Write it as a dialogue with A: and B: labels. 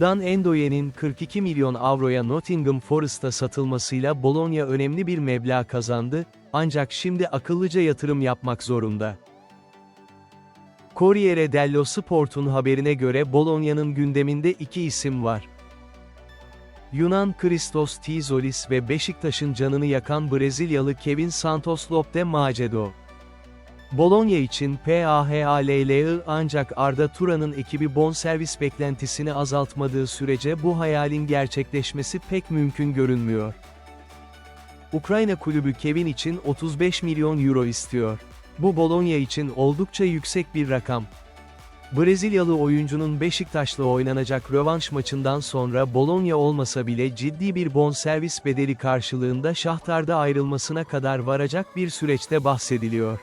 A: Dan Endoye'nin 42 milyon avroya Nottingham Forest'a satılmasıyla Bologna önemli bir meblağ kazandı, ancak şimdi akıllıca yatırım yapmak zorunda. Corriere dello Sport'un haberine göre Bologna'nın gündeminde iki isim var. Yunan Christos Tizolis ve Beşiktaş'ın canını yakan Brezilyalı Kevin Santos Lopte Macedo. Bologna için PAHALLI ancak Arda Turan'ın ekibi bonservis beklentisini azaltmadığı sürece bu hayalin gerçekleşmesi pek mümkün görünmüyor. Ukrayna kulübü Kevin için 35 milyon euro istiyor. Bu Bologna için oldukça yüksek bir rakam. Brezilyalı oyuncunun Beşiktaş'la oynanacak rövanş maçından sonra Bologna olmasa bile ciddi bir bonservis bedeli karşılığında Şahtar'da ayrılmasına kadar varacak bir süreçte bahsediliyor.